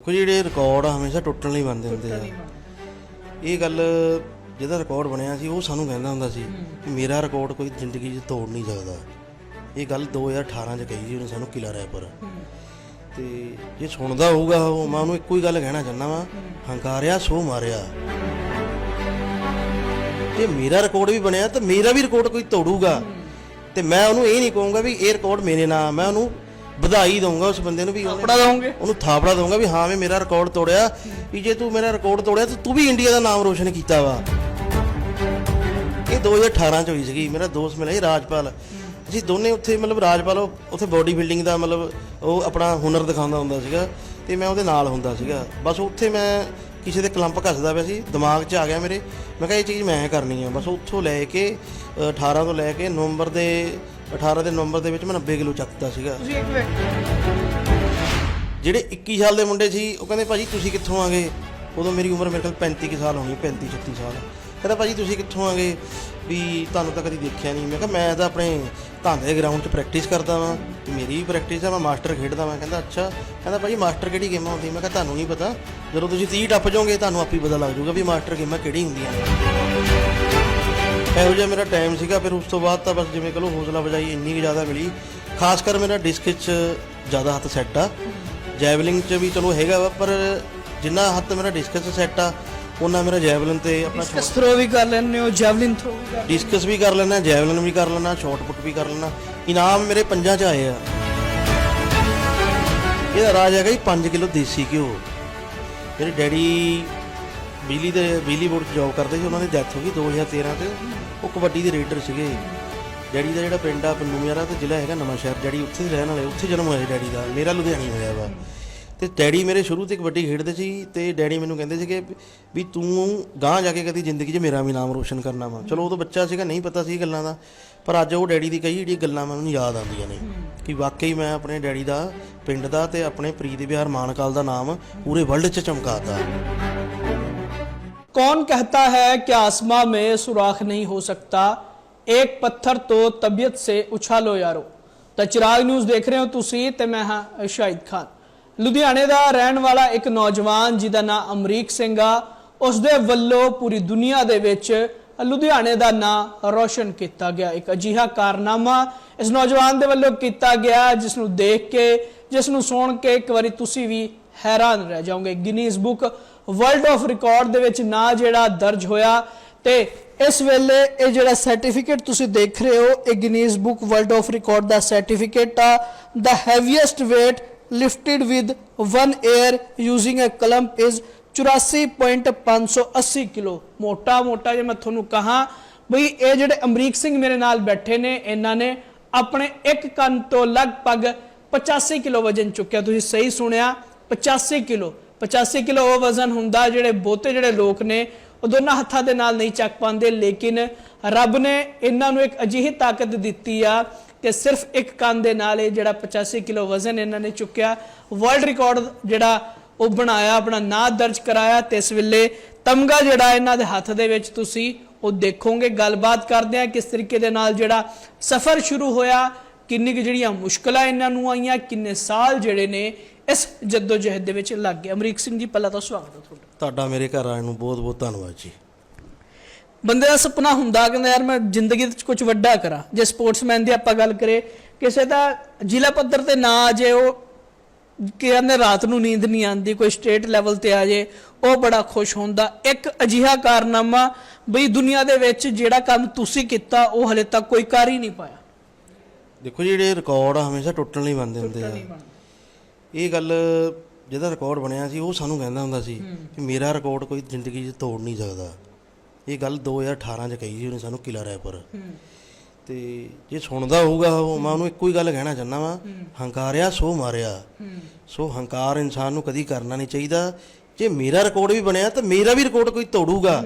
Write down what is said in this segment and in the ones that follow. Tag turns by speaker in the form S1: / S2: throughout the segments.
S1: ਕੋਈ ਜਿਹੜੇ ਰਿਕਾਰਡ ਹਮੇਸ਼ਾ ਟੁੱਟਣ ਲਈ ਬਣਦੇ ਹੁੰਦੇ ਆ। ਇਹ ਗੱਲ ਜਿਹਦਾ ਰਿਕਾਰਡ ਬਣਿਆ ਸੀ ਉਹ ਸਾਨੂੰ ਕਹਿੰਦਾ ਹੁੰਦਾ ਸੀ ਕਿ ਮੇਰਾ ਰਿਕਾਰਡ ਕੋਈ ਜ਼ਿੰਦਗੀ 'ਚ ਤੋੜ ਨਹੀਂ ਸਕਦਾ। ਇਹ ਗੱਲ 2018 'ਚ ਕਹੀ ਸੀ ਉਹਨੇ ਸਾਨੂੰ ਕਿਲਾ ਰੈਪਰ ਤੇ ਜੇ ਸੁਣਦਾ ਹੋਊਗਾ ਉਹ ਮੈਂ ਉਹਨੂੰ ਇੱਕੋ ਹੀ ਗੱਲ ਕਹਿਣਾ ਚਾਹੁੰਦਾ ਵਾਂ ਹੰਕਾਰਿਆ ਸੋ ਮਾਰਿਆ। ਜੇ ਮੇਰਾ ਰਿਕਾਰਡ ਵੀ ਬਣਿਆ ਤਾਂ ਮੇਰਾ ਵੀ ਰਿਕਾਰਡ ਕੋਈ ਤੋੜੂਗਾ। ਤੇ ਮੈਂ ਉਹਨੂੰ ਇਹ ਨਹੀਂ ਕਹੂੰਗਾ ਵੀ ਇਹ ਰਿਕਾਰਡ ਮੇਰੇ ਨਾਮ ਮੈਂ ਉਹਨੂੰ ਵਧਾਈ ਦਊਂਗਾ ਉਸ ਬੰਦੇ ਨੂੰ ਵੀ ਉਹਨੇ-
S2: ਕੱਪੜਾ ਦਵਾਂਗੇ
S1: ਉਹਨੂੰ ਥਾਪੜਾ ਦਊਂਗਾ ਵੀ ਹਾਂ ਵੀ ਮੇਰਾ ਰਿਕਾਰਡ ਤੋੜਿਆ। ਵੀ ਜੇ ਤੂੰ ਮੇਰਾ ਰਿਕਾਰਡ ਤੋੜਿਆ ਤਾਂ ਤੂੰ ਵੀ ਇੰਡੀਆ ਦਾ ਨਾਮ ਰੋਸ਼ਨ ਕੀਤਾ ਵਾ। ਇਹ 2018 ਚ ਹੋਈ ਸੀਗੀ। ਮੇਰਾ ਦੋਸਤ ਮਿਲਿਆ ਸੀ ਰਾਜਪਾਲ। ਅਸੀਂ ਦੋਨੇ ਉੱਥੇ ਮਤਲਬ ਰਾਜਪਾਲ ਉਹ- ਉੱਥੇ ਬੋਡੀ ਬਿਲਡਿੰਗ ਦਾ ਮਤਲਬ ਉਹ ਆਪਣਾ ਹੁਨਰ ਦਿਖਾਉਂਦਾ ਹੁੰਦਾ ਸੀਗਾ ਤੇ ਮੈਂ ਉਹਦੇ ਨਾਲ ਹੁੰਦਾ ਸੀਗਾ। ਬਸ ਉੱਥੇ ਮੈਂ ਕਿਸੇ ਦੇ ਕਲੰਪ ਘਸਦਾ ਪਿਆ ਸੀ। ਦਿਮਾਗ 'ਚ ਆ ਗਿਆ ਮੇਰੇ। ਮੈਂ ਕਿਹਾ ਇਹ ਚੀਜ਼ ਮੈਂ ਕਰਨੀ ਆ। ਬਸ ਉੱਥੋਂ ਲੈ ਕੇ ਅ, 18 ਤੋਂ ਲੈ ਕੇ ਨਵੰਬਰ ਦੇ 18 ਦੇ ਨਵੰਬਰ ਦੇ ਵਿੱਚ ਮੈਂ 90 ਕਿਲੋ ਚੱਕਦਾ ਸੀਗਾ।
S2: ਤੁਸੀਂ ਇੱਕ ਵੇ
S1: ਜਿਹੜੇ 21 ਸਾਲ ਦੇ ਮੁੰਡੇ ਸੀ ਉਹ ਕਹਿੰਦੇ ਭਾਜੀ ਤੁਸੀਂ ਕਿੱਥੋਂ ਆਗੇ ਉਦੋਂ ਮੇਰੀ ਉਮਰ ਮੇਰੇ ਖਿਆਲ 35 ਕੁ ਸਾਲ ਹੋਣੀ 35 36 ਸਾਲ। ਕਹਿੰਦਾ ਭਾਜੀ ਤੁਸੀਂ ਕਿੱਥੋਂ ਆਗੇ ਵੀ ਤੁਹਾਨੂੰ ਤਾਂ ਕਦੀ ਦੇਖਿਆ ਨਹੀਂ। ਮੈਂ ਕਿਹਾ ਮੈਂ ਤਾਂ ਆਪਣੇ ਧਾਂਦੇ ਗਰਾਊਂਡ 'ਚ ਪ੍ਰੈਕਟਿਸ ਕਰਦਾ ਵਾਂ ਤੇ ਮੇਰੀ ਵੀ ਪ੍ਰੈਕਟਿਸ ਆ ਮੈਂ ਮਾਸਟਰ ਖੇਡਦਾ ਵਾਂ। ਕਹਿੰਦਾ ਅੱਛਾ। ਕਹਿੰਦਾ ਭਾਜੀ ਮਾਸਟਰ ਕਿਹੜੀ ਗੇਮਾਂ ਹੁੰਦੀਆਂ? ਮੈਂ ਕਿਹਾ ਤੁਹਾਨੂੰ ਨਹੀਂ ਪਤਾ। ਜਦੋਂ ਤੁਸੀਂ 30 ਟੱਪ ਜਾਓਗੇ ਤੁਹਾਨੂੰ ਆਪੇ ਪਤਾ ਲੱਗ ਜਾਊਗਾ ਵੀ ਮਾਸਟਰ ਗੇਮਾਂ ਕਿਹੜੀ ਹੁੰਦੀਆਂ ਨੇ। ਇਹੋ ਜਿਹਾ ਮੇਰਾ ਟਾਈਮ ਸੀਗਾ ਫਿਰ ਉਸ ਤੋਂ ਬਾਅਦ ਤਾਂ ਬਸ ਜਿਵੇਂ ਕਹ ਲਓ ਹੌਸਲਾ ਵਜਾਈ ਇੰਨੀ ਕੁ ਜ਼ਿਆਦਾ ਮਿਲੀ। ਖਾਸ ਕਰ ਮੇਰਾ ਡਿਸਕ 'ਚ ਜ਼ਿਆਦਾ ਹੱਥ ਸੈੱਟ ਆ। ਜੈਵਲਿੰਗ 'ਚ ਵੀ ਚਲੋ ਹੈਗਾ ਵਾ ਪਰ ਜਿੰਨਾ ਹੱਥ ਮੇਰਾ ਡਿਸਕ 'ਚ ਸੈੱਟ ਆ ਉਹਨਾਂ ਮੇਰਾ ਜੈਵਲਿਨ ਤੇ ਆਪਣਾ
S2: ਡਿਸਕਸ ਥਰੋ ਵੀ ਕਰ ਲੈਂਦੇ ਹੋ ਜੈਵਲਿਨ ਥਰੋ ਵੀ ਕਰ
S1: ਡਿਸਕਸ ਵੀ ਕਰ ਲੈਣਾ ਜੈਵਲਿਨ ਵੀ ਕਰ ਲੈਣਾ ਸ਼ਾਰਟ ਪੁੱਟ ਵੀ ਕਰ ਲੈਣਾ ਇਨਾਮ ਮੇਰੇ ਪੰਜਾਂ 'ਚ ਆਏ ਆ। ਇਹਦਾ ਰਾਜ ਹੈਗਾ ਜੀ 5 ਕਿਲੋ ਦੇਸੀ ਘਿਓ। ਮੇਰੇ ਡੈਡੀ ਬਿਜਲੀ ਦੇ ਬਿਜਲੀ ਬੋਰਡ 'ਚ ਜੌਬ ਕਰਦੇ ਸੀ, ਉਹਨਾਂ ਦੀ ਡੈਥ ਹੋ ਗਈ 2013 ਤੇ। ਉਹ ਕਬੱਡੀ ਦੇ ਰੇਡਰ ਸੀਗੇ। ਡੈਡੀ ਦਾ ਜਿਹੜਾ ਪਿੰਡ ਆ ਪੰਨੂਮਿਆਰਾ ਤੇ ਜ਼ਿਲ੍ਹਾ ਹੈਗਾ ਨਵਾਂ ਸ਼ਹਿਰ, ਡੈਡੀ ਉੱਥੇ ਦੇ ਰਹਿਣ ਵਾਲੇ, ਉੱਥੇ ਜਨਮ ਹੋਇਆ ਸੀ ਡੈਡੀ ਦਾ। ਮੇਰਾ ਲੁਧਿਆਣੀ ਹੋਇਆ ਵਾ। ਤੇ ਡੈਡੀ ਮੇਰੇ ਸ਼ੁਰੂ 'ਤੇ ਕਬੱਡੀ ਖੇਡਦੇ ਸੀ ਤੇ ਡੈਡੀ ਮੈਨੂੰ ਕਹਿੰਦੇ ਸੀਗੇ ਵੀ ਤੂੰ ਗਾਂਹ ਜਾ ਕੇ ਕਦੀ ਜ਼ਿੰਦਗੀ 'ਚ ਮੇਰਾ ਵੀ ਨਾਮ ਰੋਸ਼ਨ ਕਰਨਾ ਵਾ। ਚਲੋ ਉਦੋਂ ਬੱਚਾ ਸੀਗਾ, ਨਹੀਂ ਪਤਾ ਸੀ ਗੱਲਾਂ ਦਾ। ਪਰ ਅੱਜ ਉਹ ਡੈਡੀ ਦੀ ਕਈ ਜਿਹੜੀਆਂ ਗੱਲਾਂ ਮੈਨੂੰ ਯਾਦ ਆਉਂਦੀਆਂ ਨੇ ਕਿ ਵਾਕਈ ਮੈਂ ਆਪਣੇ ਡੈਡੀ ਦਾ, ਪਿੰਡ ਦਾ ਤੇ ਆਪਣੇ ਪ੍ਰੀਤ ਵਿਹਾਰ ਮਾਨਕਾਲ ਦਾ ਨਾਮ ਪੂਰੇ ਵਰਲਡ 'ਚ ਚਮਕਾਤਾ।
S2: कौन कहता है कि आसमां में सुराख नहीं हो सकता एक पत्थर तो तबीयत से उछालो यारो ਤਾਂ ਚਿਰਾਗ ਨਿਊਜ਼ ਦੇਖ ਰਹੇ ਹੋ ਤੁਸੀਂ ਤੇ ਮੈਂ ਹਾਂ ਸ਼ਾਹਿਦ ਖਾਨ ਲੁਧਿਆਣੇ ਦਾ ਰਹਿਣ ਵਾਲਾ ਇੱਕ ਨੌਜਵਾਨ ਜਿਹਦਾ ਨਾਮ ਅਮਰੀਕ ਸਿੰਘ ਆ ਉਸ ਦੇ ਵੱਲੋਂ ਪੂਰੀ ਦੁਨੀਆ ਦੇ ਵਿੱਚ ਲੁਧਿਆਣੇ ਦਾ ਨਾਂ ਰੋਸ਼ਨ ਕੀਤਾ ਗਿਆ ਇੱਕ ਅਜੀਹਾ ਕਾਰਨਾਮਾ ਇਸ ਨੌਜਵਾਨ ਦੇ ਵੱਲੋਂ ਕੀਤਾ ਗਿਆ ਜਿਸ ਨੂੰ ਦੇਖ ਕੇ ਜਿਸ ਨੂੰ ਸੁਣ ਕੇ ਇੱਕ ਵਾਰੀ ਤੁਸੀਂ ਵੀ ਹੈਰਾਨ ਰਹਿ ਜਾਓਗੇ। Guinness book world of record ਦੇ ਵਿੱਚ ਨਾਂ ਜਿਹੜਾ ਦਰਜ ਹੋਇਆ ਤੇ ਇਸ ਵੇਲੇ ਇਹ ਜਿਹੜਾ ਸਰਟੀਫਿਕੇਟ ਤੁਸੀਂ ਦੇਖ ਰਹੇ ਹੋ, ਇਹ Guinness book world of record the certificate ਆ। ਦਾ heaviest weight lifted with one air using a clump is 84.580 kilo. ਮੋਟਾ ਮੋਟਾ ਜੇ ਮੈਂ ਤੁਹਾਨੂੰ ਕਹਾ, ਬਈ ਇਹ ਜਿਹੜੇ ਅਮਰੀਕ ਸਿੰਘ ਮੇਰੇ ਨਾਲ ਬੈਠੇ ਨੇ, ਇਹਨਾਂ ਨੇ ਆਪਣੇ ਇੱਕ ਕੰਨ ਤੋਂ ਲਗਭਗ 85 ਕਿਲੋ ਵਜਨ ਚੁੱਕਿਆ। ਤੁਸੀਂ ਸਹੀ ਸੁਣਿਆ 85 ਕਿਲੋ 85 ਕਿਲੋ ਉਹ ਵਜ਼ਨ ਹੁੰਦਾ ਜਿਹੜੇ ਬਹੁਤੇ ਜਿਹੜੇ ਲੋਕ ਨੇ, ਉਹ ਦੋਨਾਂ ਹੱਥਾਂ ਦੇ ਨਾਲ ਨਹੀਂ ਚੱਕ ਪਾਉਂਦੇ, ਲੇਕਿਨ ਰੱਬ ਨੇ ਇਹਨਾਂ ਨੂੰ ਇੱਕ ਅਜਿਹੀ ਤਾਕਤ ਦਿੱਤੀ ਆ ਕਿ ਸਿਰਫ ਇੱਕ ਕੰਨ ਦੇ ਨਾਲ ਇਹ ਜਿਹੜਾ 85 ਕਿਲੋ ਵਜ਼ਨ ਇਹਨਾਂ ਨੇ ਚੁੱਕਿਆ ਵਰਲਡ ਰਿਕਾਰਡ ਜਿਹੜਾ ਉਹ ਬਣਾਇਆ, ਆਪਣਾ ਨਾਂ ਦਰਜ ਕਰਾਇਆ ਤੇ ਇਸ ਵੇਲੇ ਤਮਗਾ ਜਿਹੜਾ ਇਹਨਾਂ ਦੇ ਹੱਥ ਦੇ ਵਿੱਚ ਤੁਸੀਂ ਉਹ ਦੇਖੋਗੇ। ਗੱਲਬਾਤ ਕਰਦੇ ਆ ਕਿਸ ਤਰੀਕੇ ਦੇ ਨਾਲ ਜਿਹੜਾ ਸਫ਼ਰ ਸ਼ੁਰੂ ਹੋਇਆ, ਕਿੰਨੀ ਕੁ ਜਿਹੜੀਆਂ ਮੁਸ਼ਕਲਾਂ ਇਹਨਾਂ ਨੂੰ ਆਈਆਂ, ਕਿੰਨੇ ਸਾਲ ਜਿਹੜੇ ਨੇ ਇਸ ਜਹਿਦ ਦੇ ਵਿੱਚ ਲੱਗ ਗਏ ਅਮਰੀਕ ਸਿੰਘ ਜੀ ਪਹਿਲਾਂ ਤਾਂ ਸਵਾਗਤ ਹੈ ਤੁਹਾਡਾ।
S1: ਤੁਹਾਡਾ ਮੇਰੇ ਘਰ ਆਉਣ ਨੂੰ ਬਹੁਤ ਬਹੁਤ ਧੰਨਵਾਦ ਜੀ।
S2: ਬੰਦੇ ਦਾ ਸੁਪਨਾ ਹੁੰਦਾ ਕਹਿੰਦਾ ਯਾਰ ਮੈਂ ਜ਼ਿੰਦਗੀ ਵਿੱਚ ਕੁਝ ਵੱਡਾ ਕਰਾਂ। ਜੇ ਸਪੋਰਟਸਮੈਨ ਦੀ ਆਪਾਂ ਗੱਲ ਕਰੇ ਕਿਸੇ ਦਾ ਜ਼ਿਲ੍ਹਾ ਪੱਧਰ ਤੇ ਨਾ ਆ ਜੇ ਉਹ ਕਹਿੰਦੇ ਰਾਤ ਨੂੰ ਨੀਂਦ ਨਹੀਂ ਆਉਂਦੀ ਕੋਈ ਸਟੇਟ ਲੈਵਲ ਤੇ ਆ ਜੇ ਉਹ ਬੜਾ ਖੁਸ਼ ਹੁੰਦਾ। ਇੱਕ ਅਜਿਹਾ ਕਾਰਨਾਮਾ ਬਈ ਦੁਨੀਆ ਦੇ ਵਿੱਚ ਜਿਹੜਾ ਕੰਮ ਤੁਸੀਂ ਕੀਤਾ ਉਹ ਹਲੇ ਤੱਕ ਕੋਈ ਕਰ ਹੀ ਨਹੀਂ ਪਾਇਆ।
S1: ਦੇਖੋ ਜਿਹੜੇ ਰਿਕਾਰਡ ਹਮੇਸ਼ਾ ਟੁੱਟਣ ਲਈ ਬਣਦੇ ਹੁੰਦੇ ਆ। ਇਹ ਗੱਲ ਜਿਹਦਾ ਰਿਕਾਰਡ ਬਣਿਆ ਸੀ ਉਹ ਸਾਨੂੰ ਕਹਿੰਦਾ ਹੁੰਦਾ ਸੀ ਕਿ ਮੇਰਾ ਰਿਕਾਰਡ ਕੋਈ ਜ਼ਿੰਦਗੀ 'ਚ ਤੋੜ ਨਹੀਂ ਸਕਦਾ। ਇਹ ਗੱਲ 2018 'ਚ ਕਹੀ ਸੀ ਉਹਨੇ ਸਾਨੂੰ ਕਿਲਾ ਰੈਪਰ ਤੇ ਜੇ ਸੁਣਦਾ ਹੋਊਗਾ ਉਹ ਮੈਂ ਉਹਨੂੰ ਇੱਕੋ ਹੀ ਗੱਲ ਕਹਿਣਾ ਚਾਹੁੰਦਾ ਵਾਂ ਹੰਕਾਰਿਆ ਸੋ ਮਾਰਿਆ। ਸੋ ਹੰਕਾਰ ਇਨਸਾਨ ਨੂੰ ਕਦੀ ਕਰਨਾ ਨਹੀਂ ਚਾਹੀਦਾ। ਜੇ ਮੇਰਾ ਰਿਕਾਰਡ ਵੀ ਬਣਿਆ ਤਾਂ ਮੇਰਾ ਵੀ ਰਿਕਾਰਡ ਕੋਈ ਤੋੜੂਗਾ।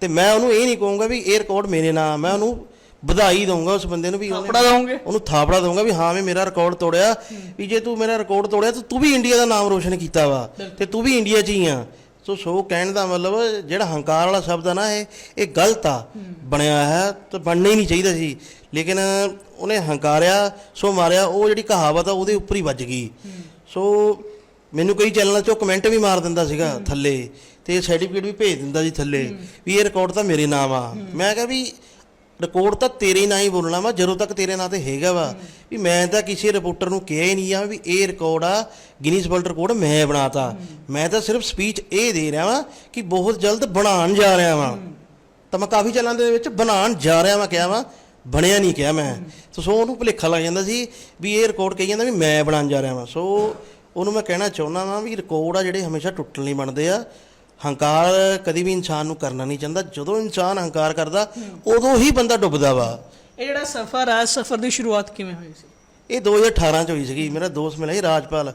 S1: ਤੇ ਮੈਂ ਉਹਨੂੰ ਇਹ ਨਹੀਂ ਕਹੂੰਗਾ ਵੀ ਇਹ ਰਿਕਾਰਡ ਮੇਰੇ ਨਾਮ ਮੈਂ ਉਹਨੂੰ ਵਧਾਈ ਦਊਂਗਾ ਉਸ ਬੰਦੇ ਨੂੰ ਵੀ ਉਹਨੇ
S2: ਕੱਪੜਾ ਦਵਾਂਗੇ
S1: ਉਹਨੂੰ ਥਾਪੜਾ ਦਊਂਗਾ ਵੀ ਹਾਂ ਵੀ ਮੇਰਾ ਰਿਕਾਰਡ ਤੋੜਿਆ ਵੀ ਜੇ ਤੂੰ ਮੇਰਾ ਰਿਕਾਰਡ ਤੋੜਿਆ ਤਾਂ ਤੂੰ ਵੀ ਇੰਡੀਆ ਦਾ ਨਾਮ ਰੋਸ਼ਨ ਕੀਤਾ ਵਾ ਤੇ ਤੂੰ ਵੀ ਇੰਡੀਆ 'ਚ ਹੀ ਆ। ਸੋ ਸੋ ਕਹਿਣ ਦਾ ਮਤਲਬ ਜਿਹੜਾ ਹੰਕਾਰ ਵਾਲਾ ਸ਼ਬਦ ਆ ਨਾ ਇਹ ਇਹ ਗਲਤ ਆ। ਬਣਿਆ ਹੈ ਤੇ ਬਣਨਾ ਹੀ ਨਹੀਂ ਚਾਹੀਦਾ ਸੀ। ਲੇਕਿਨ ਉਹਨੇ ਹੰਕਾਰਿਆ ਸੋ ਮਾਰਿਆ ਉਹ ਜਿਹੜੀ ਕਹਾਵਤ ਆ ਉਹਦੇ ਉੱਪਰ ਹੀ ਵੱਜ ਗਈ। ਸੋ ਮੈਨੂੰ ਕਈ ਚੈਨਲਾਂ 'ਚੋਂ ਕਮੈਂਟ ਵੀ ਮਾਰ ਦਿੰਦਾ ਸੀਗਾ ਥੱਲੇ ਤੇ ਸਰਟੀਫਿਕੇਟ ਵੀ ਭੇਜ ਦਿੰਦਾ ਸੀ ਥੱਲੇ ਵੀ ਇਹ ਰਿਕਾਰਡ ਤਾਂ ਮੇਰੇ ਨਾਮ ਆ। ਮੈਂ ਕਿਹਾ ਵੀ ਰਿਕਾਰਡ ਤਾਂ ਤੇਰੇ ਨਾਂ ਹੀ ਬੋਲਣਾ ਵਾ, ਜਦੋਂ ਤੱਕ ਤੇਰੇ ਨਾਂ ਤੇ ਹੈਗਾ ਵਾ। ਵੀ ਮੈਂ ਤਾਂ ਕਿਸੇ ਰਿਪੋਰਟਰ ਨੂੰ ਕਿਹਾ ਹੀ ਨਹੀਂ ਆ ਵੀ ਇਹ ਰਿਕਾਰਡ ਆ ਗਿਨੀਜ਼ ਵਰਲਡ ਰਿਕਾਰਡ ਮੈਂ ਬਣਾਤਾ। ਮੈਂ ਤਾਂ ਸਿਰਫ ਸਪੀਚ ਇਹ ਦੇ ਰਿਹਾ ਵਾਂ ਕਿ ਬਹੁਤ ਜਲਦ ਬਣਾਉਣ ਜਾ ਰਿਹਾ ਵਾਂ। ਤਾਂ ਮੈਂ ਕਾਫੀ ਚੈਨਲਾਂ ਦੇ ਵਿੱਚ ਬਣਾਉਣ ਜਾ ਰਿਹਾ ਵਾਂ, ਕਿਹਾ ਵਾਂ। ਬਣਿਆ ਨਹੀਂ ਕਿਹਾ ਮੈਂ। ਸੋ ਸੋ ਉਹਨੂੰ ਭੁਲੇਖਾ ਲੱਗ ਜਾਂਦਾ ਸੀ ਵੀ ਇਹ ਰਿਕਾਰਡ ਕਹੀ ਜਾਂਦਾ ਵੀ ਮੈਂ ਬਣਾਉਣ ਜਾ ਰਿਹਾ ਵਾਂ। ਸੋ ਉਹਨੂੰ ਮੈਂ ਕਹਿਣਾ ਚਾਹੁੰਦਾ ਵਾਂ ਵੀ ਰਿਕਾਰਡ ਆ ਜਿਹੜੇ ਹਮੇਸ਼ਾ ਟੁੱਟਣ ਨਹੀਂ ਬਣਦੇ ਆ। ਹੰਕਾਰ ਕਦੀ ਵੀ ਇਨਸਾਨ ਨੂੰ ਕਰਨਾ ਨਹੀਂ ਚਾਹੁੰਦਾ। ਜਦੋਂ ਇਨਸਾਨ ਹੰਕਾਰ ਕਰਦਾ ਉਦੋਂ ਹੀ ਬੰਦਾ ਡੁੱਬਦਾ ਵਾ।
S2: ਇਹ ਜਿਹੜਾ ਸਫ਼ਰ ਆ ਸਫ਼ਰ ਦੀ ਸ਼ੁਰੂਆਤ ਕਿਵੇਂ ਹੋਈ ਸੀ?
S1: ਇਹ 2018 ਚ ਹੋਈ ਸੀਗੀ। ਮੇਰਾ ਦੋਸਤ ਮਿਲਿਆ ਸੀ ਰਾਜਪਾਲ।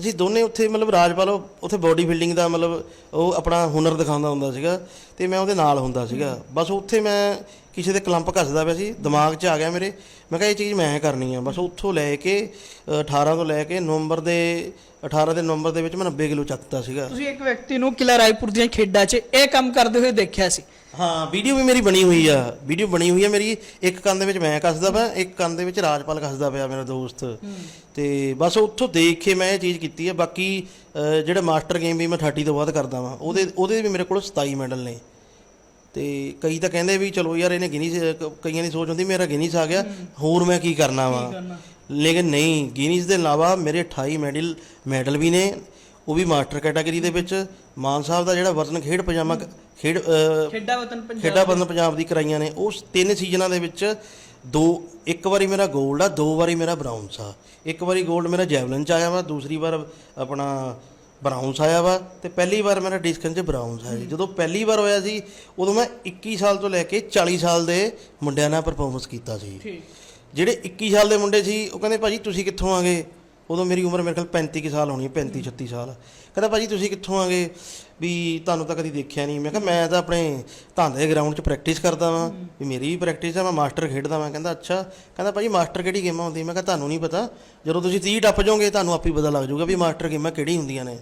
S1: ਅਸੀਂ ਦੋਨੇ ਉੱਥੇ ਮਤਲਬ ਰਾਜਪਾਲ ਉੱਥੇ ਬੋਡੀ ਬਿਲਡਿੰਗ ਦਾ ਮਤਲਬ ਉਹ ਆਪਣਾ ਹੁਨਰ ਦਿਖਾਉਂਦਾ ਹੁੰਦਾ ਸੀਗਾ ਤੇ ਮੈਂ ਉਹਦੇ ਨਾਲ ਹੁੰਦਾ ਸੀਗਾ। ਬਸ ਉੱਥੇ ਮੈਂ ਕਿਸੇ ਦੇ ਕਲੰਪ ਘਸਦਾ ਪਿਆ ਸੀ ਦਿਮਾਗ 'ਚ ਆ ਗਿਆ ਮੇਰੇ। ਮੈਂ ਕਿਹਾ ਇਹ ਚੀਜ਼ ਮੈਂ ਕਰਨੀ ਆ। ਬਸ ਉੱਥੋਂ ਲੈ ਕੇ ਅ, 18 ਤੋਂ ਲੈ ਕੇ ਨਵੰਬਰ ਦੇ 18 ਦੇ ਨਵੰਬਰ ਦੇ ਵਿੱਚ ਮੈਂ 90 ਕਿਲੋ ਚੱਕਤਾ ਸੀਗਾ।
S2: ਤੁਸੀਂ ਇੱਕ ਵਿਅਕਤੀ ਨੂੰ ਕਿਲਾ ਰਾਏਪੁਰ ਦੀਆਂ ਖੇਡਾਂ 'ਚ ਇਹ ਕੰਮ ਕਰਦੇ ਹੋਏ ਦੇਖਿਆ ਸੀ?
S1: ਹਾਂ ਵੀਡੀਓ ਵੀ ਮੇਰੀ ਬਣੀ ਹੋਈ ਆ। ਵੀਡੀਓ ਬਣੀ ਹੋਈ ਆ ਮੇਰੀ। ਇੱਕ ਕੰਨ ਦੇ ਵਿੱਚ ਮੈਂ ਕੱਸਦਾ ਪਿਆ ਇੱਕ ਕੰਨ ਦੇ ਵਿੱਚ ਰਾਜਪਾਲ ਕੱਸਦਾ ਪਿਆ ਮੇਰਾ ਦੋਸਤ। ਤੇ ਬਸ ਉੱਥੋਂ ਦੇਖ ਕੇ ਮੈਂ ਇਹ ਚੀਜ਼ ਕੀਤੀ ਆ। ਬਾਕੀ ਜਿਹੜੇ ਮਾਸਟਰ ਗੇਮ ਵੀ ਮੈਂ 30 ਤੋਂ ਬਾਅਦ ਕਰਦਾ ਵਾਂ ਉਹਦੇ ਉਹਦੇ ਵੀ ਮੇਰੇ ਕੋਲ 27 ਮੈਡਲ ਨੇ। ਤੇ ਕਈ ਤਾਂ ਕਹਿੰਦੇ ਵੀ ਚਲੋ ਯਾਰ ਇਹਨੇ ਗਿਨੀਸ ਕਈਆਂ ਦੀ ਸੋਚ ਹੁੰਦੀ ਮੇਰਾ ਗਿਨੀਸ ਆ ਗਿਆ ਹੋਰ ਮੈਂ ਕੀ ਕਰਨਾ ਵਾ? ਲੇਕਿਨ ਨਹੀਂ ਗਿਨੀਸ ਦੇ ਇਲਾਵਾ ਮੇਰੇ 28 ਮੈਡਲ ਮੈਡਲ ਵੀ ਨੇ ਉਹ ਵੀ ਮਾਸਟਰ ਕੈਟਾਗਰੀ ਦੇ ਵਿੱਚ। ਮਾਨ ਸਾਹਿਬ ਦਾ ਜਿਹੜਾ ਵਰਤਨ ਖੇਡ ਪਜਾਮਾ ਖੇਡ
S2: ਖੇਡਾਂ ਵਤਨ ਪੰਜਾਬ
S1: ਖੇਡਾਂ ਬੰਦ ਪੰਜਾਬ ਦੀ ਕਰਾਈਆਂ ਨੇ। ਉਸ ਤਿੰਨ ਸੀਜ਼ਨਾਂ ਦੇ ਵਿੱਚ ਦੋ ਇੱਕ ਵਾਰੀ ਮੇਰਾ 골ਡ ਆ ਦੋ ਵਾਰੀ ਮੇਰਾ ਬ੍ਰਾਊਨਸ ਆ। ਇੱਕ ਵਾਰੀ 골ਡ ਮੇਰਾ ਜੈਵਲਿਨ ਚ ਆਇਆ ਵਾ ਦੂਸਰੀ ਵਾਰ ਆਪਣਾ ਬ੍ਰਾਊਨਸ ਆਇਆ ਵਾ ਤੇ ਪਹਿਲੀ ਵਾਰ ਮੇਰਾ ਡਿਸਕਨ ਚ ਬ੍ਰਾਊਨਸ ਆਇਆ ਸੀ। ਜਦੋਂ ਪਹਿਲੀ ਵਾਰ ਹੋਇਆ ਸੀ ਉਦੋਂ ਮੈਂ 21 ਸਾਲ ਤੋਂ ਲੈ ਕੇ 40 ਸਾਲ ਦੇ ਮੁੰਡਿਆਂ ਨਾਲ ਪਰਫਾਰਮੈਂਸ ਕੀਤਾ ਸੀ।
S2: ਠੀਕ।
S1: ਜਿਹੜੇ 21 ਸਾਲ ਦੇ ਮੁੰਡੇ ਸੀ ਉਹ ਕਹਿੰਦੇ ਭਾਜੀ ਤੁਸੀਂ ਕਿੱਥੋਂ ਆਗੇ? ਉਦੋਂ ਮੇਰੀ ਉਮਰ ਮੇਰੇ ਖਿਆਲ 35 ਕੁ ਸਾਲ ਹੋਣੀ 35 36 ਸਾਲ। ਕਹਿੰਦਾ ਭਾਜੀ ਤੁਸੀਂ ਕਿੱਥੋਂ ਆਗੇ? ਵੀ ਤੁਹਾਨੂੰ ਤਾਂ ਕਦੀ ਦੇਖਿਆ ਨਹੀਂ। ਮੈਂ ਕਿਹਾ ਮੈਂ ਤਾਂ ਆਪਣੇ ਧਾਂਦੇ ਗਰਾਊਂਡ 'ਚ ਪ੍ਰੈਕਟਿਸ ਕਰਦਾ ਵਾਂ। ਵੀ ਮੇਰੀ ਵੀ ਪ੍ਰੈਕਟਿਸ ਆ ਮੈਂ ਮਾਸਟਰ ਖੇਡਦਾ ਵਾਂ। ਕਹਿੰਦਾ ਅੱਛਾ। ਕਹਿੰਦਾ ਭਾਜੀ ਮਾਸਟਰ ਕਿਹੜੀ ਗੇਮਾਂ ਹੁੰਦੀਆਂ? ਮੈਂ ਕਿਹਾ ਤੁਹਾਨੂੰ ਨਹੀਂ ਪਤਾ। ਜਦੋਂ ਤੁਸੀਂ 30 ਟੱਪ ਜਾਓਗੇ ਤੁਹਾਨੂੰ ਆਪੇ ਪਤਾ ਲੱਗ ਜਾਊਗਾ ਵੀ ਮਾਸਟਰ ਗੇਮਾਂ ਕਿਹੜੀ ਹੁੰਦੀਆਂ ਨੇ।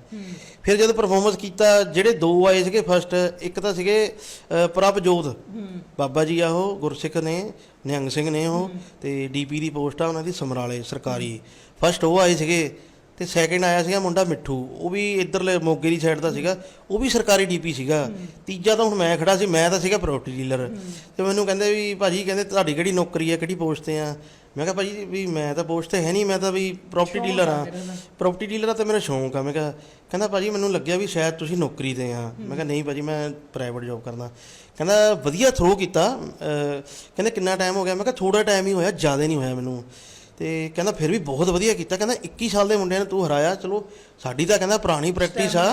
S1: ਫਿਰ ਜਦੋਂ ਪਰਫਾਰਮੈਂਸ ਕੀਤਾ ਜਿਹੜੇ ਦੋ ਆਏ ਸੀਗੇ ਫਸਟ ਇੱਕ ਤਾਂ ਸੀਗੇ ਅ, ਪ੍ਰਭਜੋਤ। ਬਾਬਾ ਜੀ ਆ ਉਹ ਗੁਰਸਿੱਖ ਨੇ ਨਿਹੰਗ ਸਿੰਘ ਨੇ ਉਹ ਤੇ ਡੀਪੀ ਦੀ ਪੋਸਟ ਆ ਉਹਨਾਂ ਦੀ ਸਮਰਾਲੇ ਸਰਕਾਰੀ। ਫਸਟ ਉਹ ਆਏ ਸੀਗੇ ਤੇ ਸੈਕਿੰਡ ਆਇਆ ਸੀਗਾ ਮੁੰਡਾ ਮਿੱਠੂ ਉਹ ਵੀ ਇੱਧਰਲੇ ਮੋਗੇ ਦੀ ਸਾਈਡ ਦਾ ਸੀਗਾ ਉਹ ਵੀ ਸਰਕਾਰੀ ਡੀਪੀ ਸੀਗਾ। ਤੀਜਾ ਤਾਂ ਹੁਣ ਮੈਂ ਖੜਾ ਸੀ ਮੈਂ ਤਾਂ ਸੀਗਾ ਪ੍ਰਾਪਰਟੀ ਡੀਲਰ ਤੇ ਮੈਨੂੰ ਕਹਿੰਦੇ ਵੀ ਭਾਜੀ ਕਹਿੰਦੇ ਤੁਹਾਡੀ ਕਿਹੜੀ ਨੌਕਰੀ ਹੈ ਕਿਹੜੀ ਪੋਸਟ ਤੇ ਆ? ਮੈਂ ਕਿਹਾ ਭਾਜੀ ਵੀ ਮੈਂ ਤਾਂ ਪੋਸਟ ਤੇ ਹੈ ਨਹੀਂ ਮੈਂ ਤਾਂ ਵੀ ਪ੍ਰਾਪਰਟੀ ਡੀਲਰ ਆ ਪ੍ਰਾਪਰਟੀ ਡੀਲਰ ਆ ਤਾਂ ਮੇਰਾ ਸ਼ੌਂਕ ਆ ਮੈਂ ਕਿਹਾ ਕਹਿੰਦਾ ਭਾਜੀ ਮੈਨੂੰ ਲੱਗਿਆ ਵੀ ਸ਼ਾਇਦ ਤੁਸੀਂ ਨੌਕਰੀ ਤੇ ਆ। ਮੈਂ ਕਿਹਾ ਨਹੀਂ ਭਾਜੀ ਮੈਂ ਪ੍ਰਾਈਵੇਟ ਜੌਬ ਕਰਦਾ। ਕਹਿੰਦਾ ਵਧੀਆ ਥਰੋ ਕੀਤਾ ਕਹਿੰਦੇ ਕਿੰਨਾ ਟਾਈਮ ਹੋ ਗਿਆ? ਮੈਂ ਕਿਹਾ ਥੋੜਾ ਟਾਈਮ ਹੀ ਹੋਇਆ ਜ਼ਿਆਦਾ ਨਹੀਂ ਹੋਇਆ ਮੈਨੂੰ। ਤੇ ਕਹਿੰਦਾ ਫਿਰ ਵੀ ਬਹੁਤ ਵਧੀਆ ਕੀਤਾ। ਕਹਿੰਦਾ 21 ਸਾਲ ਦੇ ਮੁੰਡਿਆਂ ਨੇ ਤੂੰ ਹਰਾਇਆ। ਚਲੋ ਸਾਡੀ ਤਾਂ ਕਹਿੰਦਾ ਪੁਰਾਣੀ ਪ੍ਰੈਕਟਿਸ ਆ।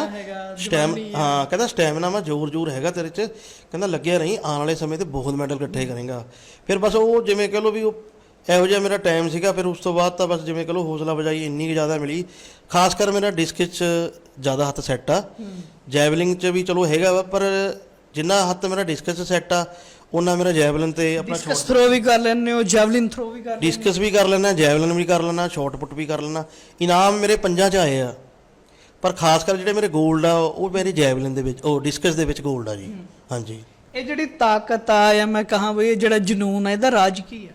S1: ਸਟੈਮ ਹਾਂ ਕਹਿੰਦਾ ਸਟੈਮਿਨਾ ਵਾ ਜ਼ੋਰ ਜ਼ੋਰ ਹੈਗਾ ਤੇਰੇ 'ਚ। ਕਹਿੰਦਾ ਲੱਗਿਆ ਰਹੀ ਆਉਣ ਵਾਲੇ ਸਮੇਂ ਤੇ ਬਹੁਤ ਮੈਡਲ ਇਕੱਠੇ ਕਰੇਗਾ। ਫਿਰ ਬਸ ਉਹ ਜਿਵੇਂ ਕਹ ਲਓ ਵੀ ਉਹ ਇਹੋ ਜਿਹਾ ਮੇਰਾ ਟਾਈਮ ਸੀਗਾ। ਫਿਰ ਉਸ ਤੋਂ ਬਾਅਦ ਤਾਂ ਬਸ ਜਿਵੇਂ ਕਹ ਲਓ ਹੌਸਲਾ ਵਜਾਈ ਇੰਨੀ ਕੁ ਜ਼ਿਆਦਾ ਮਿਲੀ। ਖਾਸ ਕਰ ਮੇਰਾ ਡਿਸਕ 'ਚ ਜ਼ਿਆਦਾ ਹੱਥ ਸੈੱਟ ਆ। ਜੈਵਲਿੰਗ 'ਚ ਵੀ ਚਲੋ ਹੈਗਾ ਪਰ ਜਿੰਨਾ ਹੱਥ ਮੇਰਾ ਡਿਸਕਸ 'ਚ ਸੈੱਟ ਆ ਉਹਨਾਂ ਮੇਰਾ ਜੈਵਲਿਨ ਤੇ ਆਪਣਾ
S2: ਡਿਸਕਸ ਥਰੋ ਵੀ ਕਰ ਲੈਂਦੇ ਹੋ ਜੈਵਲਿਨ ਥਰੋ ਵੀ ਕਰ ਲੈਂਦੇ
S1: ਡਿਸਕਸ ਵੀ ਕਰ ਲੈਣਾ ਜੈਵਲਿਨ ਵੀ ਕਰ ਲੈਣਾ ਸ਼ਾਰਟ ਪੁੱਟ ਵੀ ਕਰ ਲੈਣਾ ਇਨਾਮ ਮੇਰੇ ਪੰਜਾਂ 'ਚ ਆਏ ਆ। ਪਰ ਖਾਸ ਕਰ ਜਿਹੜੇ ਮੇਰੇ 골ਡ ਆ ਉਹ ਮੇਰੇ ਜੈਵਲਿਨ ਦੇ ਵਿੱਚ ਉਹ ਡਿਸਕਸ ਦੇ ਵਿੱਚ 골ਡ ਆ ਜੀ। ਹਾਂਜੀ।
S2: ਇਹ ਜਿਹੜੀ ਤਾਕਤ ਆ ਜਾਂ ਮੈਂ ਕਹਾਂ ਵੀ ਇਹ ਜਿਹੜਾ ਜਨੂਨ ਆ ਇਹਦਾ ਰਾਜ ਕੀ ਆ?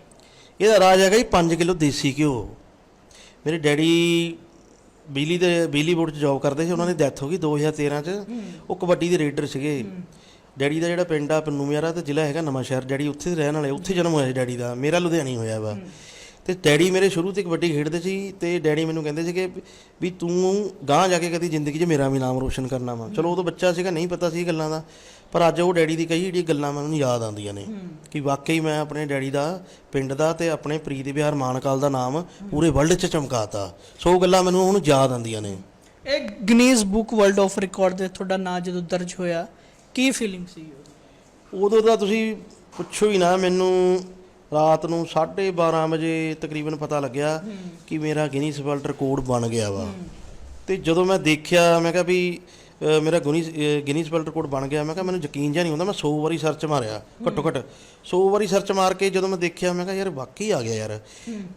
S1: ਇਹਦਾ ਰਾਜ ਹੈਗਾ ਜੀ 5 ਕਿਲੋ ਦੇਸੀ ਘਿਓ। ਮੇਰੇ ਡੈਡੀ ਬਿਜਲੀ ਦੇ ਬਿਜਲੀ ਬੋਰਡ 'ਚ ਜੌਬ ਕਰਦੇ ਸੀ ਉਹਨਾਂ ਦੀ ਡੈਥ ਹੋ ਗਈ 2013 'ਚ। ਉਹ ਕਬੱਡੀ ਦੇ ਰੇਡਰ ਸੀਗੇ। ਡੈਡੀ ਦਾ ਜਿਹੜਾ ਪਿੰਡ ਆ ਪੰਨੂ ਮਿਆਰਾ ਤੇ ਜ਼ਿਲ੍ਹਾ ਹੈਗਾ ਨਵਾਂ ਸ਼ਹਿਰ ਡੈਡੀ ਉੱਥੇ ਦੇ ਰਹਿਣ ਵਾਲੇ ਉੱਥੇ ਜਨਮ ਹੋਇਆ ਸੀ ਡੈਡੀ ਦਾ ਮੇਰਾ ਲੁਧਿਆਣੀ ਹੋਇਆ ਵਾ। ਤੇ ਡੈਡੀ ਮੇਰੇ ਸ਼ੁਰੂ ਤੋਂ ਕਬੱਡੀ ਖੇਡਦੇ ਸੀ ਤੇ ਡੈਡੀ ਮੈਨੂੰ ਕਹਿੰਦੇ ਸੀਗੇ ਵੀ- ਵੀ ਤੂੰ ਗਾਂਹ ਜਾ ਕੇ ਕਦੀ ਜ਼ਿੰਦਗੀ 'ਚ ਮੇਰਾ ਵੀ ਨਾਮ ਰੋਸ਼ਨ ਕਰਨਾ ਵਾ। ਚਲੋ ਉਦੋਂ ਬੱਚਾ ਸੀਗਾ ਨਹੀਂ ਪਤਾ ਸੀ ਇਹ ਗੱਲਾਂ ਦਾ ਪਰ ਅੱਜ ਉਹ ਡੈਡੀ ਦੀ ਕਈ ਜਿਹੜੀਆਂ ਗੱਲਾਂ ਮੈਨੂੰ ਯਾਦ ਆਉਂਦੀਆਂ ਨੇ ਕਿ ਵਾਕਈ ਮੈਂ ਆਪਣੇ ਡੈਡੀ ਦਾ ਪਿੰਡ ਦਾ ਤੇ ਆਪਣੇ ਪ੍ਰੀਤ ਵਿਹਾਰ ਮਾਨਕਾਲ ਦਾ ਨਾਮ ਪੂਰੇ ਵਰਲਡ 'ਚ ਚਮਕਾਤਾ। ਸੋ ਉਹ ਗੱਲਾਂ ਮੈਨੂੰ ਹੁਣ ਯਾਦ ਆਉਂਦੀਆਂ ਨੇ।
S2: ਇਹ Guinness book world of record ਦੇ ਤੁਹਾਡਾ ਨਾਂ ਜਦੋਂ ਦਰਜ ਹੋਇਆ ਕੀ ਫੀਲਿੰਗ ਸੀ ਉਹ?
S1: ਉਦੋਂ ਤਾਂ ਤੁਸੀਂ ਪੁੱਛੋ ਹੀ ਨਾ ਮੈਨੂੰ ਰਾਤ ਨੂੰ 12:30 ਵਜੇ ਤਕਰੀਬਨ ਪਤਾ ਲੱਗਿਆ ਕਿ ਮੇਰਾ ਗਿਨੀਸ ਵਰਲਡ ਰਿਕਾਰਡ ਬਣ ਗਿਆ ਵਾ। ਤੇ ਜਦੋਂ ਮੈਂ ਦੇਖਿਆ ਮੈਂ ਕਿਹਾ ਵੀ ਅ, ਮੇਰਾ ਗੁਨੀਸ ਗਿਨੀਸ ਵਰਲਡ ਰਿਕਾਰਡ ਬਣ ਗਿਆ। ਮੈਂ ਕਿਹਾ ਮੈਨੂੰ ਯਕੀਨ ਜਿਹਾ ਨਹੀਂ ਹੁੰਦਾ ਮੈਂ 100 ਵਾਰੀ ਸਰਚ ਮਾਰਿਆ ਘੱਟੋ ਘੱਟ 100 ਵਾਰੀ ਸਰਚ ਮਾਰ ਕੇ ਜਦੋਂ ਮੈਂ ਦੇਖਿਆ ਮੈਂ ਕਿਹਾ ਯਾਰ ਵਾਕਈ ਆ ਗਿਆ ਯਾਰ।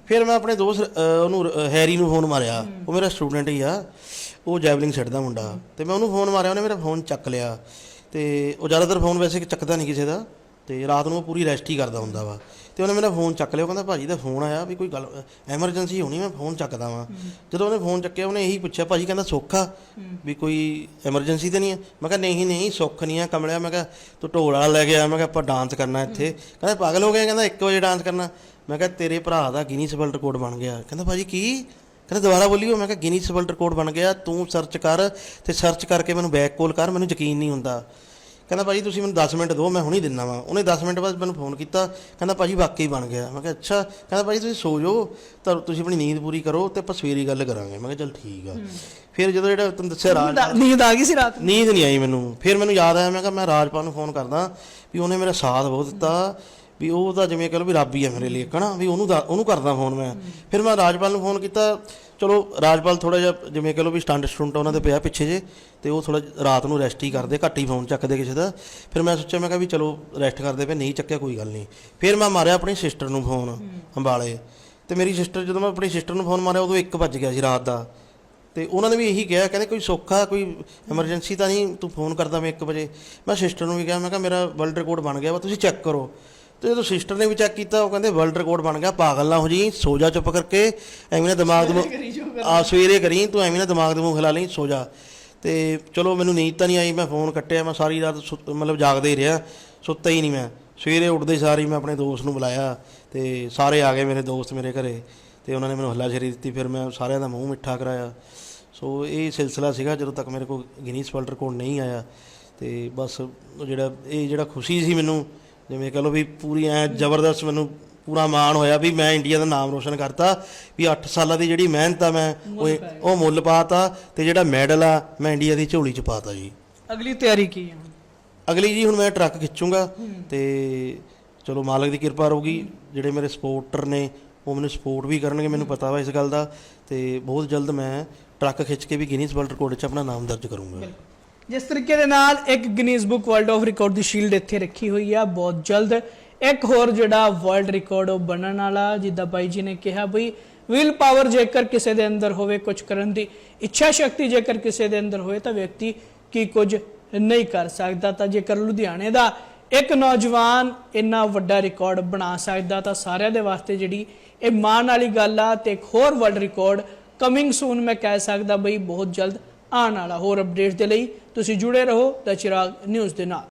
S1: ਫਿਰ ਮੈਂ ਆਪਣੇ ਦੋਸਤ ਅ, ਉਹਨੂੰ ਅ, ਹੈਰੀ ਨੂੰ ਫੋਨ ਮਾਰਿਆ। ਉਹ ਮੇਰਾ ਸਟੂਡੈਂਟ ਹੀ ਆ। ਉਹ ਜੈਵਲਿੰਗ ਛੱਡਦਾ ਮੁੰਡਾ। ਤੇ ਮੈਂ ਉਹਨੂੰ ਫੋਨ ਮਾਰਿਆ ਉਹਨੇ ਮੇਰਾ ਫੋਨ ਚੱਕ ਲਿਆ। ਤੇ ਉਹ ਜ਼ਿਆਦਾਤਰ ਫੋਨ ਵੈਸੇ ਚੱਕਦਾ ਨਹੀਂ ਕਿਸੇ ਦਾ, ਤੇ ਰਾਤ ਨੂੰ ਉਹ ਪੂਰੀ ਰੈਸਟ ਹੀ ਕਰਦਾ ਹੁੰਦਾ ਵਾ। ਤੇ ਉਹਨੇ ਮੇਰਾ ਫੋਨ ਚੱਕ ਲਿਆ, ਉਹ ਕਹਿੰਦਾ, ਭਾਜੀ ਦਾ ਫੋਨ ਆਇਆ ਵੀ ਕੋਈ ਗੱਲ ਐਮਰਜੈਂਸੀ ਹੋਣੀ, ਮੈਂ ਫੋਨ ਚੱਕਦਾ ਵਾਂ। ਜਦੋਂ ਉਹਨੇ ਫੋਨ ਚੱਕਿਆ, ਉਹਨੇ ਇਹੀ ਪੁੱਛਿਆ, ਭਾਜੀ, ਕਹਿੰਦਾ ਸੁੱਖ ਆ ਵੀ ਕੋਈ ਐਮਰਜੈਂਸੀ ਤੇ ਨਹੀਂ ਹੈ ਮੈਂ ਕਿਹਾ, ਨਹੀਂ ਨਹੀਂ, ਸੁੱਖ ਨਹੀਂ ਆ ਕਮਲਿਆ। ਮੈਂ ਕਿਹਾ, ਤੂੰ ਢੋਲ ਵਾਲਾ ਲੈ ਕੇ ਆ। ਮੈਂ ਕਿਹਾ, ਆਪਾਂ ਡਾਂਸ ਕਰਨਾ ਇੱਥੇ। ਕਹਿੰਦਾ, ਪਾਗਲ ਹੋ ਗਿਆ? ਕਹਿੰਦਾ 1 ਵਜੇ ਡਾਂਸ ਕਰਨਾ। ਮੈਂ ਕਿਹਾ, ਤੇਰੇ ਭਰਾ ਦਾ ਗਿਨੀਸ ਵਰਲਡ ਰਿਕਾਰਡ ਬਣ ਗਿਆ। ਕਹਿੰਦਾ, ਭਾਜੀ, ਕੀ? ਕਹਿੰਦਾ ਦੁਬਾਰਾ ਬੋਲੀਓ ਮੈਂ ਕਿਹਾ ਗਿਨੀਸ ਵਰਲਡ ਰਿਕਾਰਡ ਬਣ ਗਿਆ ਤੂੰ ਸਰਚ ਕਰ ਤੇ ਸਰਚ ਕਰਕੇ ਮੈਨੂੰ ਬੈਕ ਕਾਲ ਕਰ ਮੈਨੂੰ ਯਕੀਨ ਨਹੀਂ ਹੁੰਦਾ। ਕਹਿੰਦਾ ਭਾਜੀ ਤੁਸੀਂ ਮੈਨੂੰ 10 ਮਿੰਟ ਦਿਓ ਮੈਂ ਹੁਣੀ ਦਿੰਨਾ ਵਾਂ। ਉਹਨੇ 10 ਮਿੰਟ ਬਾਅਦ ਮੈਨੂੰ ਫੋਨ ਕੀਤਾ ਕਹਿੰਦਾ ਭਾਜੀ ਵਾਕਈ ਬਣ ਗਿਆ। ਮੈਂ ਕਿਹਾ ਅੱਛਾ। ਕਹਿੰਦਾ ਭਾਜੀ ਤੁਸੀਂ ਸੋ ਜਾਓ ਤਾਂ ਤੁਸੀਂ ਆਪਣੀ ਨੀਂਦ ਪੂਰੀ ਕਰੋ ਤੇ ਆਪਾਂ ਸਵੇਰੇ ਗੱਲ ਕਰਾਂਗੇ। ਮੈਂ ਕਿਹਾ ਚੱਲ ਠੀਕ ਆ। ਫਿਰ ਜਦੋਂ ਜਿਹੜਾ ਤੁਹਾਨੂੰ ਦੱਸਿਆ ਰਾਜ
S2: ਨੀਂਦ ਆ ਗਈ ਸੀ ਰਾਤ
S1: ਨੀਂਦ ਨਹੀਂ ਆਈ ਮੈਨੂੰ। ਫਿਰ ਮੈਨੂੰ ਯਾਦ ਆਇਆ ਮੈਂ ਕਿਹਾ ਮੈਂ ਰਾਜਪਾਲ ਨੂੰ ਫੋਨ ਕਰਦਾ ਵੀ ਉਹਨੇ ਮੇਰਾ ਸਾਥ ਬਹੁਤ ਦਿੱਤਾ। ਵੀ ਉਹ ਤਾਂ ਜਿਵੇਂ ਕਹ ਲਓ ਵੀ ਰੱਬ ਹੀ ਹੈ ਮੇਰੇ ਲਈ ਕਹਣਾ ਵੀ ਉਹਨੂੰ ਦਾ- ਉਹਨੂੰ ਕਰਦਾ ਫੋਨ ਮੈਂ। ਫਿਰ ਮੈਂ ਰਾਜਪਾਲ ਨੂੰ ਫੋਨ ਕੀਤਾ, ਚਲੋ ਰਾਜਪਾਲ ਥੋੜਾ ਜਿਹਾ ਜਿਵੇਂ ਕਹ ਲਓ ਵੀ ਸਟੰਟ ਸਟੁੰਟ ਉਹਨਾਂ ਦੇ ਪਿਆ ਪਿੱਛੇ ਜੇ, ਤੇ ਉਹ ਥੋੜਾ ਰਾਤ ਨੂੰ ਰੈਸਟ ਹੀ ਕਰਦੇ, ਘੱਟ ਹੀ ਫੋਨ ਚੱਕਦੇ ਕਿਸੇ ਦਾ। ਫਿਰ ਮੈਂ ਸੋਚਿਆ, ਮੈਂ ਕਿਹਾ ਵੀ ਚਲੋ ਰੈਸਟ ਕਰਦੇ ਪਏ, ਨਹੀਂ ਚੱਕਿਆ ਕੋਈ ਗੱਲ ਨਹੀਂ। ਫਿਰ ਮੈਂ ਮਾਰਿਆ ਆਪਣੀ ਸਿਸਟਰ ਨੂੰ ਫੋਨ ਅੰਬਾਲੇ। ਤੇ ਮੇਰੀ ਸਿਸਟਰ ਜਦੋਂ ਮੈਂ ਆਪਣੀ ਸਿਸਟਰ ਨੂੰ ਫੋਨ ਮਾਰਿਆ, ਉਦੋਂ 1 ਵੱਜ ਗਿਆ ਸੀ ਰਾਤ ਦਾ। ਤੇ ਉਹਨਾਂ ਨੇ ਵੀ ਇਹੀ ਕਿਹਾ, ਕਹਿੰਦੇ ਕੋਈ ਸੌਖਾ, ਕੋਈ ਐਮਰਜੈਂਸੀ ਤਾਂ ਨਹੀਂ ਤੂੰ ਫੋਨ ਕਰਦਾ ਮੈਂ 1 ਵਜੇ। ਮੈਂ ਸਿਸਟਰ ਨੂੰ ਵੀ ਕਿਹਾ, ਮੈਂ ਕਿਹਾ ਮੇਰਾ ਵਰਲਡ ਰਿਕਾਰਡ ਬਣ ਗਿਆ ਵਾ, ਤੁਸੀਂ ਚੈੱਕ ਕਰੋ। ਤੇ ਜਦੋਂ ਸਿਸਟਰ ਨੇ ਵੀ ਚੈੱਕ ਕੀਤਾ ਉਹ ਕਹਿੰਦੇ ਵਰਲਡ ਰਿਕਾਰਡ ਬਣ ਗਿਆ ਪਾਗਲ ਨਾ ਹੋ ਜੀ ਸੋ ਜਾ ਚੁੱਪ ਕਰਕੇ ਐਵੇਂ ਨਾ ਦਿਮਾਗ ਨੂੰ ਆ ਸਵੇਰੇ ਕਰੀ ਤੂੰ ਐਵੇਂ ਨਾ ਦਿਮਾਗ ਦੇ ਮੂੰਹ ਹਿਲਾ ਲਈ ਸੋ ਜਾ। ਤੇ ਚਲੋ ਮੈਨੂੰ ਨੀਂਦ ਤਾਂ ਨਹੀਂ ਆਈ ਮੈਂ ਫੋਨ ਕੱਟਿਆ ਮੈਂ ਸਾਰੀ ਰਾਤ ਮਤਲਬ ਜਾਗਦਾ ਹੀ ਰਿਹਾ ਸੁੱਤਾ ਹੀ ਨਹੀਂ ਮੈਂ। ਸਵੇਰੇ ਉੱਠਦੇ ਸਾਰ ਹੀ ਮੈਂ ਆਪਣੇ ਦੋਸਤ ਨੂੰ ਬੁਲਾਇਆ ਤੇ ਸਾਰੇ ਆ ਗਏ ਮੇਰੇ ਦੋਸਤ ਮੇਰੇ ਘਰੇ ਤੇ ਉਹਨਾਂ ਨੇ ਮੈਨੂੰ ਹੱਲਾਸ਼ੇਰੀ ਦਿੱਤੀ ਫਿਰ ਮੈਂ ਸਾਰਿਆਂ ਦਾ ਮੂੰਹ ਮਿੱਠਾ ਕਰਾਇਆ। ਸੋ ਇਹ ਸਿਲਸਿਲਾ ਸੀਗਾ ਜਦੋਂ ਤੱਕ ਮੇਰੇ ਕੋਲ ਗਿਨੀਸ ਵਰਲਡ ਰਿਕਾਰਡ ਨਹੀਂ ਆਇਆ ਤੇ ਬਸ ਜਿਹੜਾ ਇਹ ਜਿਹੜਾ ਖੁਸ਼ੀ ਸੀ ਮੈਨੂੰ ਜਿਵੇਂ ਕਹ ਲਓ ਵੀ ਪੂਰੀ ਐ ਜ਼ਬਰਦਸਤ ਮੈਨੂੰ ਪੂਰਾ ਮਾਣ ਹੋਇਆ ਵੀ ਮੈਂ ਇੰਡੀਆ ਦਾ ਨਾਮ ਰੋਸ਼ਨ ਕਰਤਾ ਵੀ 8 ਸਾਲਾਂ ਦੀ ਜਿਹੜੀ ਮਿਹਨਤ ਆ ਮੈਂ ਉਹ ਉਹ ਮੁੱਲ ਪਾਤਾ ਤੇ ਜਿਹੜਾ ਮੈਡਲ ਆ ਮੈਂ ਇੰਡੀਆ ਦੀ ਝੋਲੀ ਚ ਪਾਤਾ ਜੀ।
S2: ਅਗਲੀ ਤਿਆਰੀ ਕੀ ਹੈ?
S1: ਅਗਲੀ ਜੀ ਹੁਣ ਮੈਂ ਟਰੱਕ ਖਿੱਚੂੰਗਾ ਤੇ ਚਲੋ ਮਾਲਕ ਦੀ ਕਿਰਪਾ ਰਹੂਗੀ ਜਿਹੜੇ ਮੇਰੇ ਸਪੋਰਟਰ ਨੇ ਉਹ ਮੈਨੂੰ ਸਪੋਰਟ ਵੀ ਕਰਨਗੇ ਮੈਨੂੰ ਪਤਾ ਵਾ ਇਸ ਗੱਲ ਦਾ ਤੇ ਬਹੁਤ ਜਲਦ ਮੈਂ ਟਰੱਕ ਖਿੱਚ ਕੇ ਵੀ ਗਿਨੀਜ਼ ਵਰਲਡ ਰਿਕਾਰਡ 'ਚ ਆਪਣਾ ਨਾਮ ਦਰਜ ਕਰੂੰਗਾ।
S2: ਜਿਸ ਤਰੀਕੇ ਦੇ ਨਾਲ ਇੱਕ Guinness book world of record the shield ਇੱਥੇ ਰੱਖੀ ਹੋਈ ਆ, ਬਹੁਤ ਜਲਦ ਇੱਕ ਹੋਰ ਜਿਹੜਾ ਵਰਲਡ ਰਿਕਾਰਡ ਉਹ ਬਣਨ ਵਾਲਾ, ਜਿੱਦਾਂ ਬਾਈ ਜੀ ਨੇ ਕਿਹਾ ਬਈ ਵਿਲ ਪਾਵਰ ਜੇਕਰ ਕਿਸੇ ਦੇ ਅੰਦਰ ਹੋਵੇ ਕੁਝ ਕਰਨ ਦੀ ਇੱਛਾ ਸ਼ਕਤੀ ਜੇਕਰ ਕਿਸੇ ਦੇ ਅੰਦਰ ਹੋਵੇ ਤਾਂ ਵਿਅਕਤੀ ਕੀ ਕੁਝ ਨਹੀਂ ਕਰ ਸਕਦਾ। ਤਾਂ ਜੇਕਰ ਲੁਧਿਆਣੇ ਦਾ ਇੱਕ ਨੌਜਵਾਨ ਇੰਨਾ ਵੱਡਾ ਰਿਕਾਰਡ ਬਣਾ ਸਕਦਾ ਤਾਂ ਸਾਰਿਆਂ ਦੇ ਵਾਸਤੇ ਜਿਹੜੀ ਇਹ ਮਾਣ ਵਾਲੀ ਗੱਲ ਆ ਤੇ ਇੱਕ ਹੋਰ ਵਰਲਡ ਰਿਕਾਰਡ ਕਮਿੰਗ ਸੂਨ ਮੈਂ ਕਹਿ ਸਕਦਾ ਬਈ ਬਹੁਤ ਜਲਦ ਆਉਣ ਵਾਲਾ ਹੋਰ ਅਪਡੇਟਸ ਦੇ ਲਈ ਤੁਸੀਂ ਜੁੜੇ ਰਹੋ ਦ ਚਿਰਾਗ ਨਿਊਜ਼ ਦੇ ਨਾਲ।